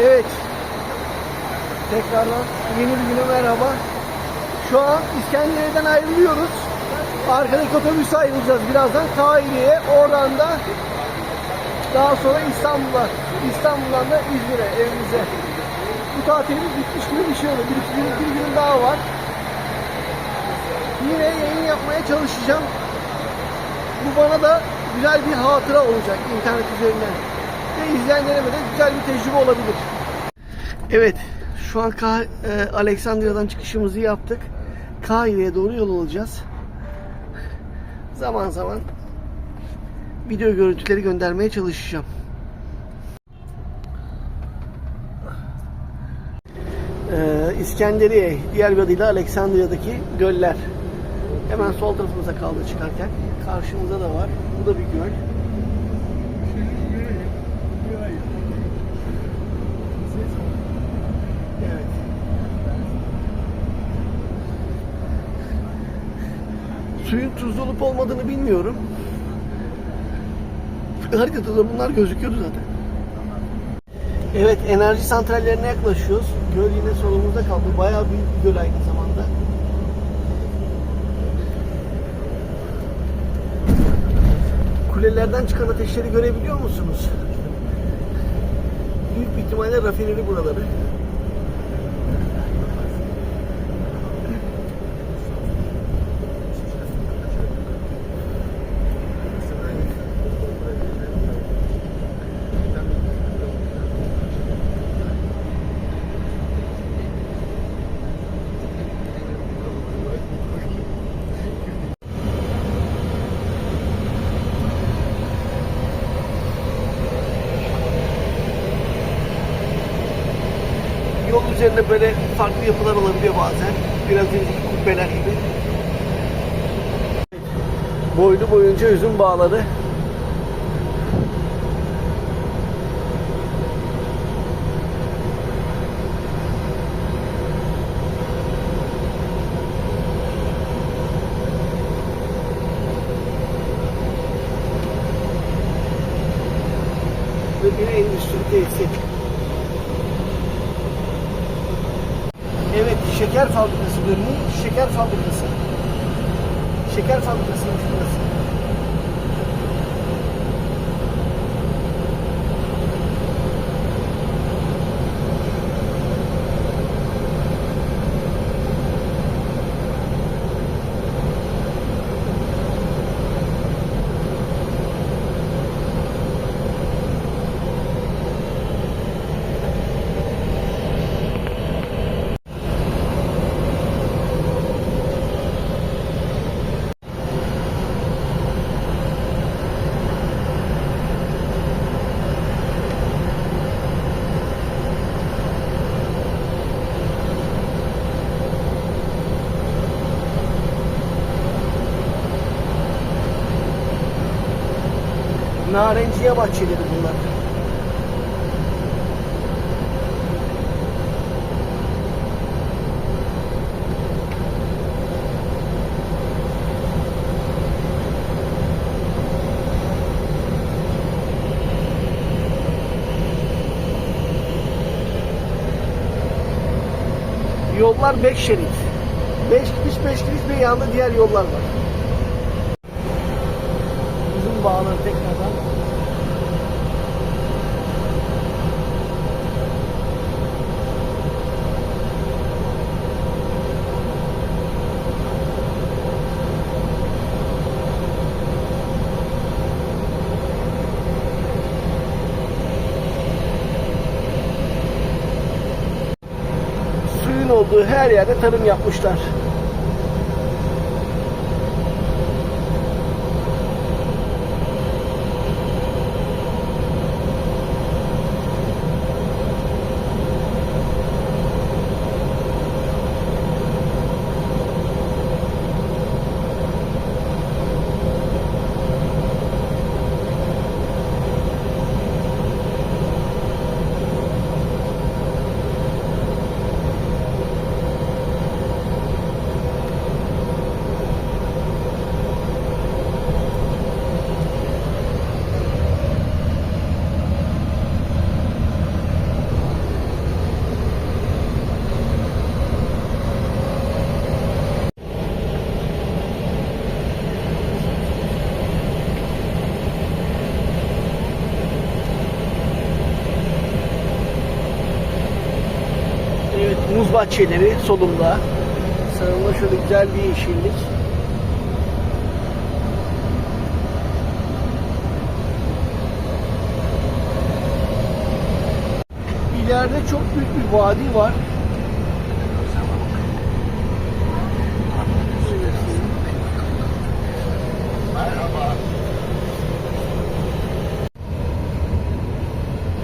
Evet. Tekrardan yeni bir güne merhaba. Şu an İskenderiye'den ayrılıyoruz. Arkadaki otobüse ayrılacağız birazdan. Kahire'ye, oradan da daha sonra İstanbul'a. İstanbul'dan da İzmir'e, evimize. Bu tatilimiz bitmiş gibi bir şey oldu. Bir iki gün, bir gün daha var. Yine yayın yapmaya çalışacağım. Bu bana da güzel bir hatıra olacak internet üzerinden. Ve izleyenlerime de güzel bir tecrübe olabilir. Evet, şu an Ka- e, Aleksandria'dan çıkışımızı yaptık. Kahire'ye doğru yol alacağız. Zaman zaman video görüntüleri göndermeye çalışacağım. Ee, İskenderiye, diğer bir adıyla Aleksandria'daki göller. Hemen sol tarafımıza kaldı çıkarken. Karşımızda da var. Bu da bir göl. Suyun tuzlu olup olmadığını bilmiyorum. Haritada da bunlar gözüküyordu zaten. Evet, enerji santrallerine yaklaşıyoruz. Göl yine solumuzda kaldı. Bayağı büyük bir göl aynı zamanda. Kulelerden çıkan ateşleri görebiliyor musunuz? Büyük bir ihtimalle rafineri buraları. Yol üzerinde böyle farklı yapılar olabiliyor bazen. Biraz önceki kubbeler gibi. Boylu bağları. Ve bir endüstri tesisi. Evet, şeker fabrikası görünüyor. Şeker fabrikası. Şeker fabrikasıymış burası. Narenciye bahçeleri bunlar. Yollar 5 şerit. 5 gidiş 5 gidiş ve yanında diğer yollar var. Bağları tekrardan suyun olduğu her yerde tarım yapmışlar. Bahçeleri solumda. Sağımda şöyle güzel bir yeşillik. İleride çok büyük bir vadi var.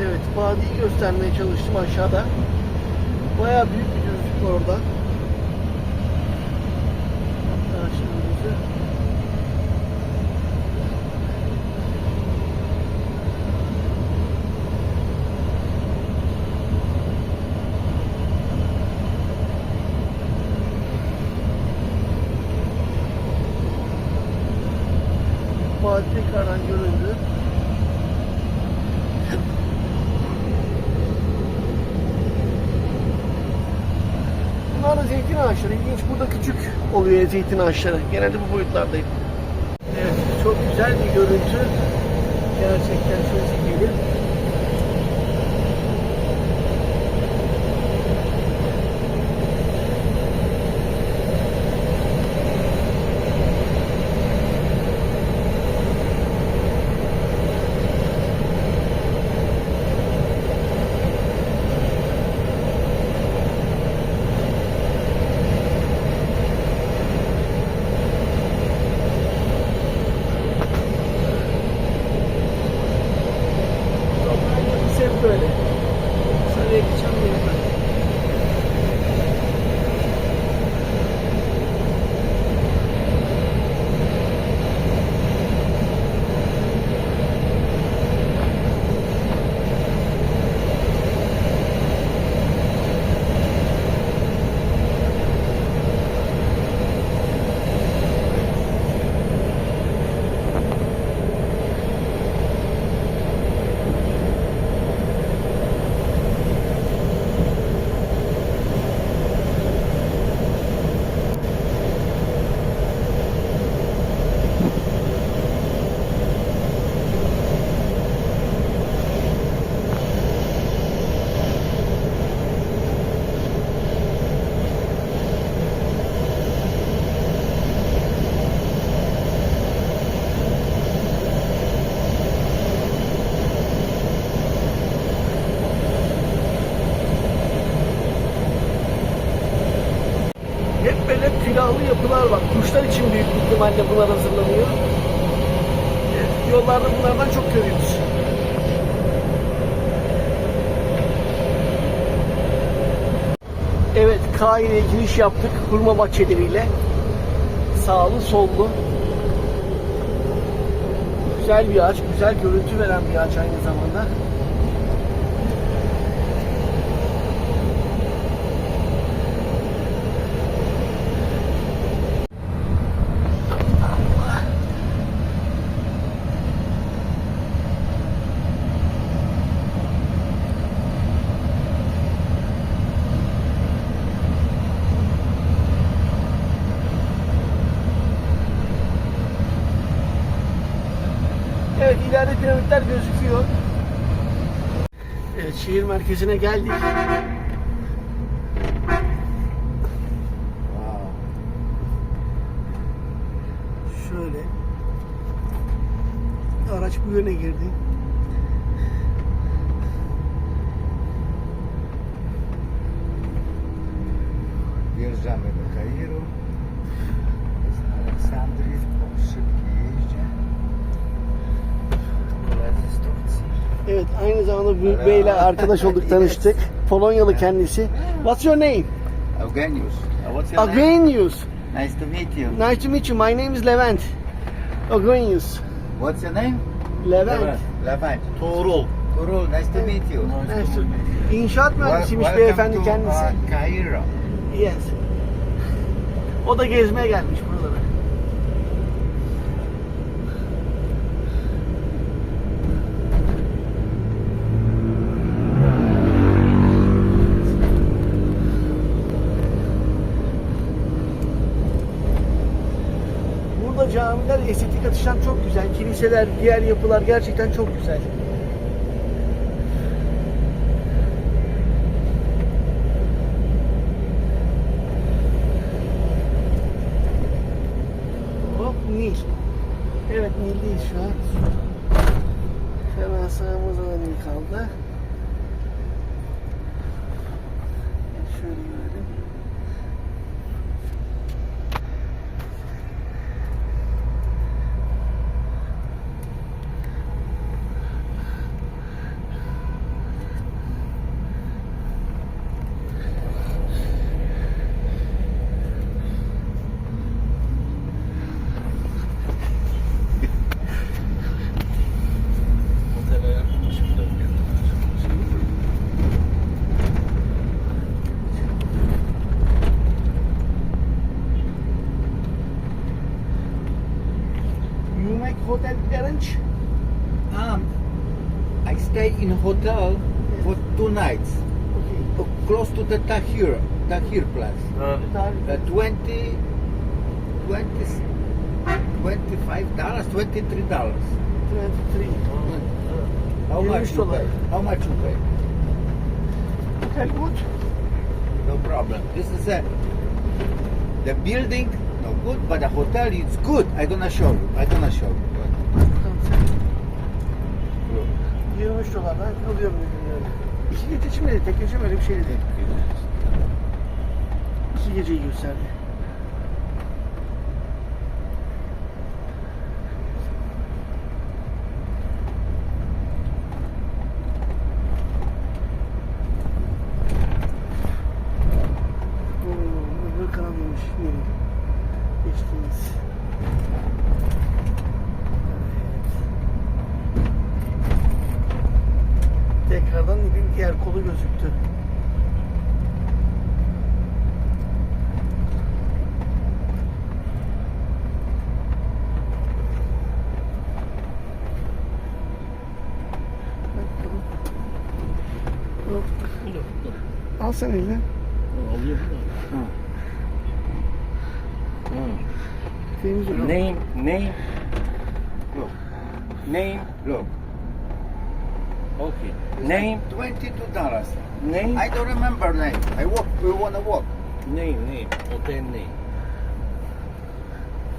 Evet, vadiyi göstermeye çalıştım aşağıda. Bayağı büyük bir orada. Hatta şimdi bize Vadi tekrardan göründü. Bunlar da zeytin ağaçları. İlginç burada küçük oluyor zeytin ağaçları. Genelde bu boyutlardayım. Evet çok güzel bir görüntü. Gerçekten şöyle çekelim. Toprağın yapısı hep böyle. Sarıya geçen bir yapı. Hep böyle külahlı yapılar var. Kuşlar için büyük bunlar hazırlanıyor. Yollarda bunlardan çok görüyoruz. Evet, Kahire'ye giriş yaptık. Hurma bahçeleriyle. Sağlı sollu. Güzel bir ağaç, güzel görüntü veren bir ağaç aynı zamanda. Evet ileride piramitler gözüküyor. Merkezine geldik. Şöyle. Araç bu yöne girdi. Wjeżdżamy do. Evet aynı zamanda Büyük Bey'le arkadaş olduk tanıştık. Polonyalı kendisi. What's your name? Eugeniusz. A what's your name? Agenius. Nice to meet you. Nice to meet you. My name is Levent. Agenius. What's your name? Levent. Levent. Tuğrul. Kurul, nice to meet you. Nice to- İnşaat mühendisiymiş Welcome beyefendi to, kendisi. uh, Cairo. Yes. O da gezmeye gelmiş buralara. Burada camiler açıdan çok güzel. Kiliseler, diğer yapılar gerçekten çok güzel. The Tahir, Tahir place. Tarih. Uh, 20, 20, 25 dollars, 23 dollars. 23. How much 23 you pay? How much you pay? Hotel good. No problem. This is a the building no good, but the hotel is good. I gonna show you. I gonna show you. Bakalım sen. Look. 23 dolardan alıyorum ürünleri. İki gece için mi? Tek gece mi? Öyle bir şeydi. İki geceyi gösterdi. Oo, öbür kanalıymış. Yeni. Geçtiğimiz. Tekrardan bir diğer kolu gözüktü. Al sen eline. Alıyorum da. Temiz olur. Name, name. Look. Name. Look. Okay. It's name? Like $22. Name? I don't remember name. I walk. We want to walk. Name, name. Hotel name.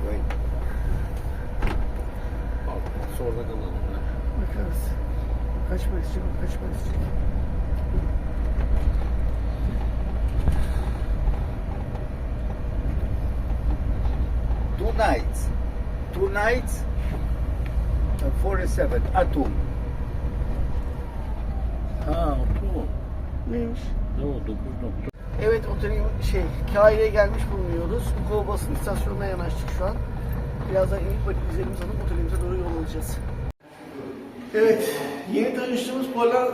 Wait. Bak so kalalım. Bakarız. Kaçmak istiyorum, kaçmak istiyorum. Two nights. Two nights. Uh, 47 Atom. Neymiş? Ne oldu? Dokuz nokta. Evet otelin şey Kahire'ye gelmiş bulunuyoruz. Kova basın istasyonuna yanaştık şu an. Birazdan inip valizlerimizi alıp otelimize doğru yol alacağız. Evet, yeni tanıştığımız Polan,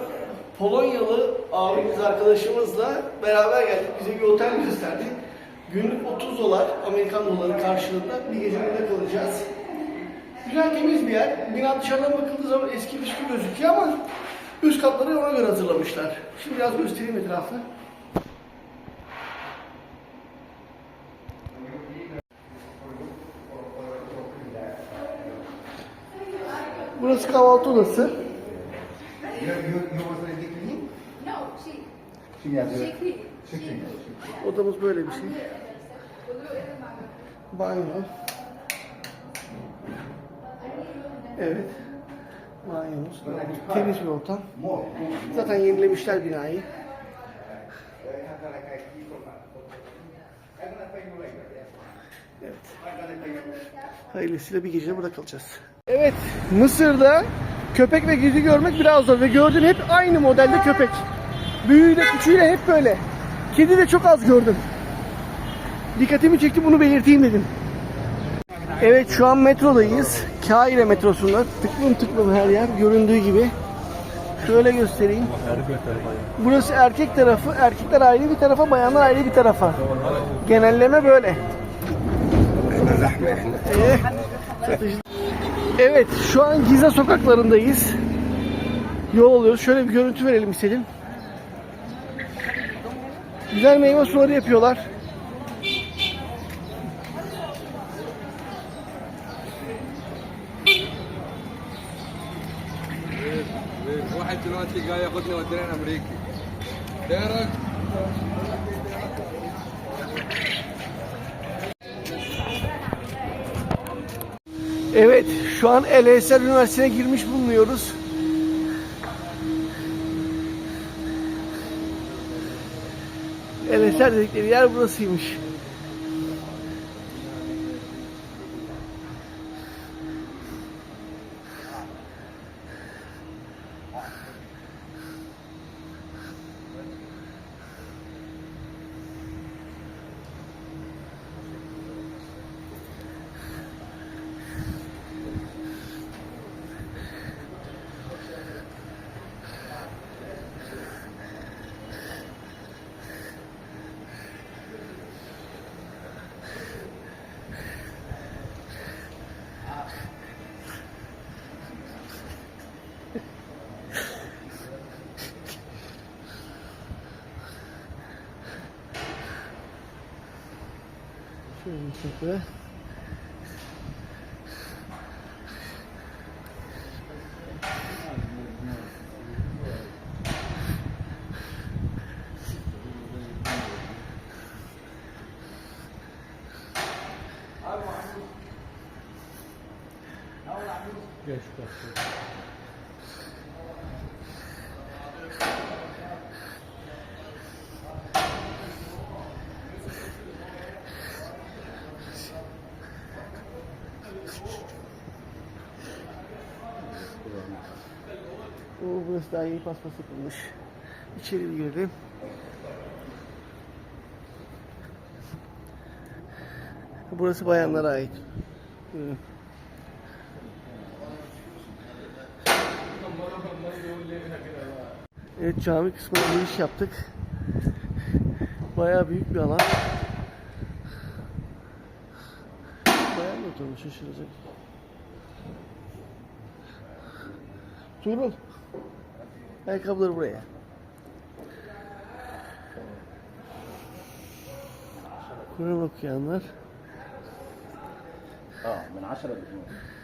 Polonyalı abimiz arkadaşımızla beraber geldik. Bize bir otel gösterdi. Günlük 30 dolar, Amerikan doları karşılığında bir gece burada kalacağız. Güzel temiz bir yer. Bina dışarıdan bakıldığı zaman eski püskü gözüküyor ama üst katları ona göre hazırlamışlar. Şimdi biraz göstereyim etrafı. Burası kahvaltı odası. Odamız böyle bir şey. Banyo. Evet. Banyomuz. Temiz bir ortam. Zaten yenilemişler binayı. Evet. Hayırlısıyla bir gece burada kalacağız. Evet, Mısır'da köpek ve kedi görmek biraz zor ve gördüğüm hep aynı modelde köpek. Büyüğüyle küçüğüyle hep böyle. Kedi de çok az gördüm. Dikkatimi çekti bunu belirteyim dedim. Evet şu an metrodayız. Kahire metrosunda. Tıklım tıklım her yer göründüğü gibi. Şöyle göstereyim. Burası erkek tarafı. Erkekler ayrı bir tarafa, bayanlar ayrı bir tarafa. Genelleme böyle. Evet, şu an Gize sokaklarındayız. Yol alıyoruz. Şöyle bir görüntü verelim istedim. Güzel meyve suları yapıyorlar. واحد دلوقتي جاي ياخدني يوديني امريكي دارك Evet, şu an El Eser Üniversitesi'ne girmiş bulunuyoruz. El Eser dedikleri yer burasıymış. Şöyle bir kapı. Burası daha iyi paspas yapılmış. İçeri bir girelim. Burası bayanlara ait. Evet cami kısmına giriş yaptık. Bayağı büyük bir alan. Bayağı mı oturmuş şaşıracak. Tuğrul. Ayakkabıları buraya. Kur'an okuyanlar. Aa, ben 10 12.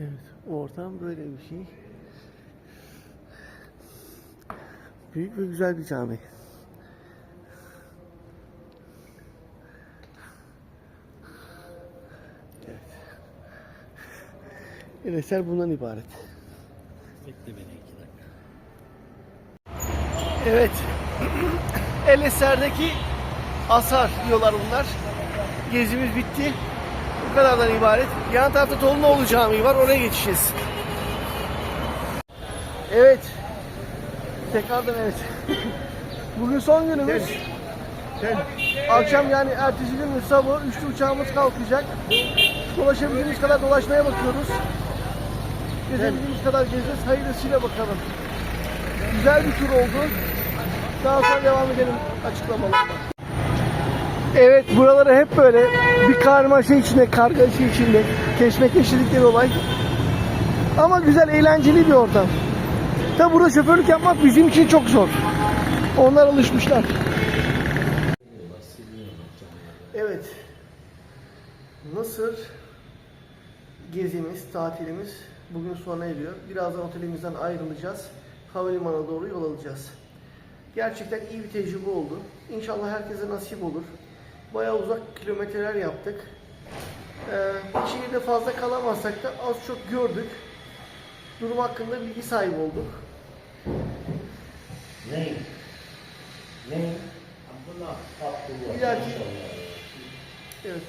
Evet, ortam böyle bir şey. Büyük ve güzel bir cami. Evet. Eser bundan ibaret. Bekle beni 2 dakika. Evet. El eserdeki asar diyorlar bunlar. Gezimiz bitti. Bu kadardan ibaret. Yan tarafta Tolunoğlu Camii var. Oraya geçeceğiz. Evet. Tekrardan evet. Bugün son günümüz. Akşam yani ertesi gün sabah 3'te uçağımız kalkacak. Dolaşabildiğimiz kadar dolaşmaya bakıyoruz. Gezebildiğimiz kadar gezeceğiz. Hayırlısıyla bakalım. Güzel bir tur oldu. Daha sonra devam edelim açıklamalarına. Evet buraları hep böyle bir karmaşa içinde, kargaşa içinde. Keşmekeşlilikleri olay. Ama güzel, eğlenceli bir ortam. Tabi burada şoförlük yapmak bizim için çok zor. Onlar alışmışlar. Evet. Mısır gezimiz, tatilimiz bugün sona eriyor. Birazdan otelimizden ayrılacağız. Havalimanına doğru yol alacağız. Gerçekten iyi bir tecrübe oldu. İnşallah herkese nasip olur. Bayağı uzak kilometreler yaptık. Ee, şehirde fazla kalamazsak da az çok gördük. Durum hakkında bilgi sahibi olduk. Ne? Ne? Bir dahaki evet,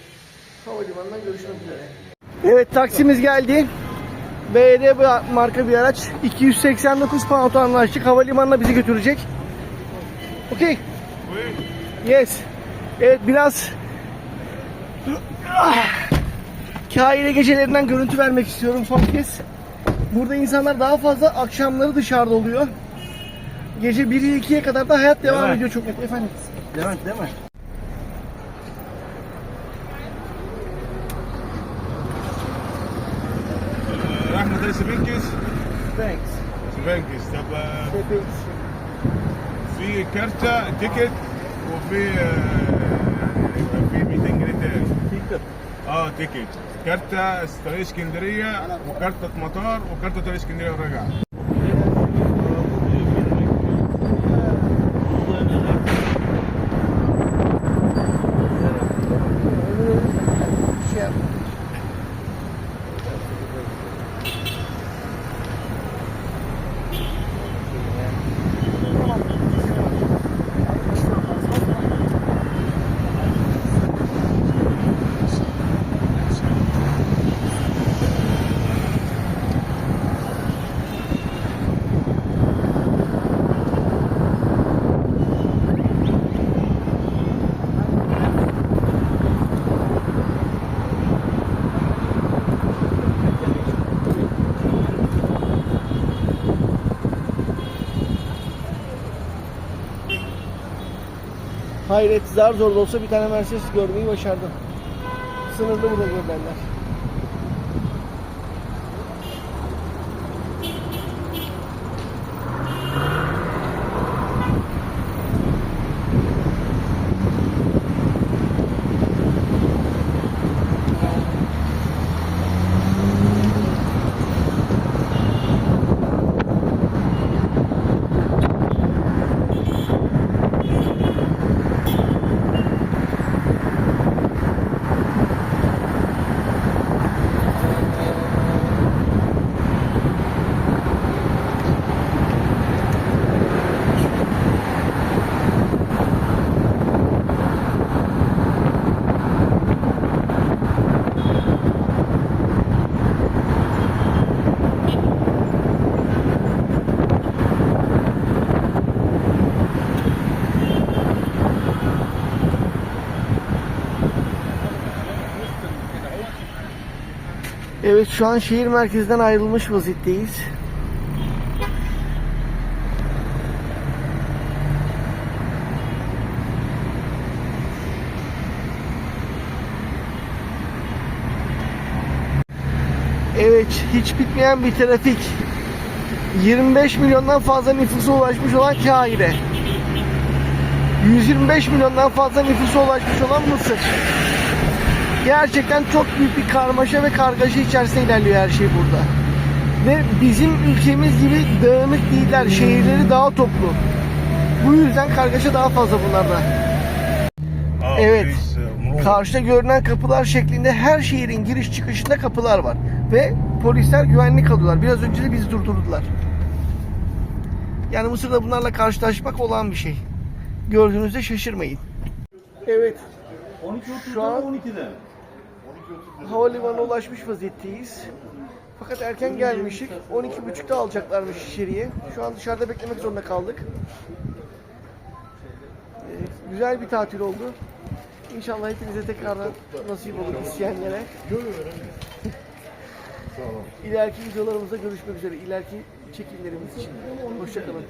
havalimanından görüşmek üzere. Evet taksimiz geldi. BD marka bir araç. 289 pound anlaştık. Havalimanına bizi götürecek. Okey. Yes. Evet biraz Ah. Kahire gecelerinden görüntü vermek istiyorum son kez. Burada insanlar daha fazla akşamları dışarıda oluyor. Gece 1'i 2'ye kadar da hayat devam Evet. ediyor çok net. Efendim. Levent değil mi? احمد ده سفنكس Thanks. سفنكس طب آه، Thanks. في كارتة تيكت وفي اه تيكت كارتة طريق اسكندريه وكارتة مطار وكارتة طريق اسكندريه وراجعه Hayret zar zor da olsa bir tane Mercedes görmeyi başardım. Sınırlı burada görülenler. Evet şu an şehir merkezinden ayrılmış vaziyetteyiz. Evet hiç bitmeyen bir trafik. 25 milyondan fazla nüfusa ulaşmış olan Kahire. 125 milyondan fazla nüfusa ulaşmış olan Mısır. Gerçekten çok büyük bir karmaşa ve kargaşa içerisinde ilerliyor her şey burada. Ve bizim ülkemiz gibi dağınık değiller. Şehirleri daha toplu. Bu yüzden kargaşa daha fazla bunlarda. Evet. Karşıda görünen kapılar şeklinde her şehrin giriş çıkışında kapılar var. Ve polisler güvenlik alıyorlar. Biraz önce de bizi durdurdular. Yani Mısır'da bunlarla karşılaşmak olan bir şey. Gördüğünüzde şaşırmayın. Evet. 12.30'da 12'de havalimanına ulaşmış vaziyetteyiz. Fakat erken gelmiştik. 12.30'da alacaklarmış içeriye. Şu an dışarıda beklemek zorunda kaldık. Ee, güzel bir tatil oldu. İnşallah hepinize tekrardan nasip olur isteyenlere. İleriki videolarımızda görüşmek üzere. İleriki çekimlerimiz için. Hoşçakalın.